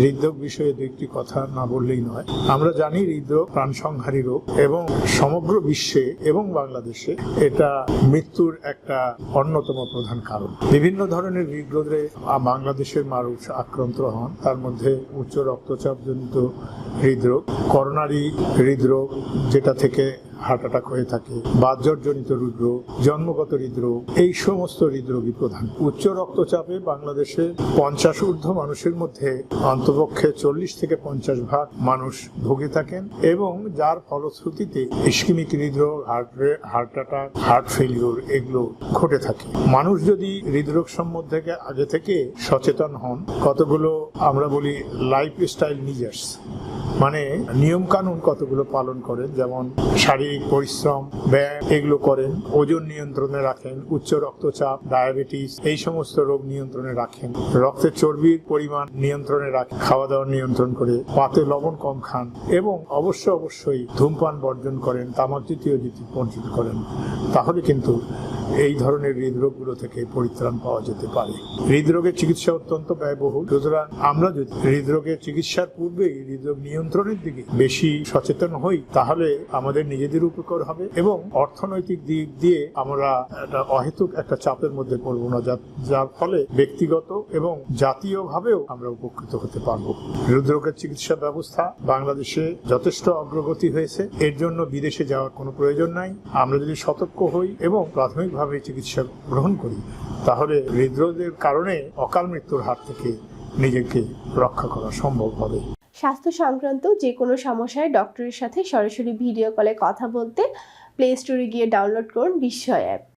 হৃদরোগ বিষয়ে দু একটি কথা না বললেই নয়। আমরা জানি হৃদরোগ প্রাণ প্রাণসংহারী রোগ এবং সমগ্র বিশ্বে এবং বাংলাদেশে এটা মৃত্যুর একটা অন্যতম প্রধান কারণ। বিভিন্ন ধরনের হৃদরোগে বাংলাদেশের মানুষ আক্রান্ত হন, তার মধ্যে উচ্চ রক্তচাপজনিত হৃদরোগ, করোনারি হৃদরোগ, যেটা থেকে হার্ট অ্যাটাক হয়ে থাকে বাতজনিত হৃদরোগ, জন্মগত হৃদরোগ, এই সমস্ত হৃদরোগী প্রধান। উচ্চ রক্তচাপে বাংলাদেশে পঞ্চাশ ঊর্ধ্ব মানুষের মধ্যে অন্তপক্ষে চল্লিশ থেকে পঞ্চাশ ভাগ মানুষ ভুগে থাকেন এবং যার ফলশ্রুতিতে ইস্কিমিক হৃদরোগ, heart heart attack, heart failure এগুলো ঘটে থাকে। মানুষ যদি হৃদরোগ সম্বন্ধে আগে থেকে সচেতন হন, কতগুলো আমরা বলি লাইফ স্টাইল নিজেস মানে নিয়ম কানুন কতগুলো পালন করেন? যেমন শারীরিক পরিশ্রম, ব্যায়াম এগুলো করেন, ওজন নিয়ন্ত্রণে রাখেন, উচ্চ রক্তচাপ, ডায়াবেটিস এই সমস্ত রোগ নিয়ন্ত্রণে রাখেন। রক্তের চর্বির পরিমাণ নিয়ন্ত্রণে রাখেন খাওয়া দাওয়া নিয়ন্ত্রণ করে, পাতে লবণ কম খান এবং অবশ্য অবশ্যই ধূমপান বর্জন করেন তামাক জাতীয় বর্জন করেন। তাহলে কিন্তু এই ধরনের হৃদরোগগুলো থেকে পরিত্রাণ পাওয়া যেতে পারে। হৃদরোগের চিকিৎসা অত্যন্ত ব্যয়বহুল। সুতরাং আমরা যদি হৃদরোগের চিকিৎসার পূর্বেই হৃদরোগ নিয়ন্ত্রণের দিকে বেশি সচেতন হই, তাহলে আমাদের নিজেদের উপকার হবে এবং অর্থনৈতিক দিক দিয়ে আমরা একটা অহেতুক একটা চাপের মধ্যে পড়ব না যার ফলে ব্যক্তিগত এবং জাতীয়ভাবেও আমরা উপকৃত হতে পারব। হৃদরোগের চিকিৎসা ব্যবস্থা বাংলাদেশে যথেষ্ট অগ্রগতি হয়েছে। এর জন্য বিদেশে যাওয়ার কোনো প্রয়োজন নাই। আমরা যদি সতর্ক হই এবং প্রাথমিকভাবে চিকিৎসা গ্রহণ করি, তাহলে হৃদরোগের কারণে অকাল মৃত্যুর হাত থেকে নিজেকে রক্ষা করা সম্ভব হবে। স্বাস্থ্য সংক্রান্ত যে কোনো সমস্যায় ডক্টরের সাথে সরাসরি ভিডিও কলে কথা বলতে প্লে স্টোরে গিয়ে ডাউনলোড করুন বিস্ময় অ্যাপ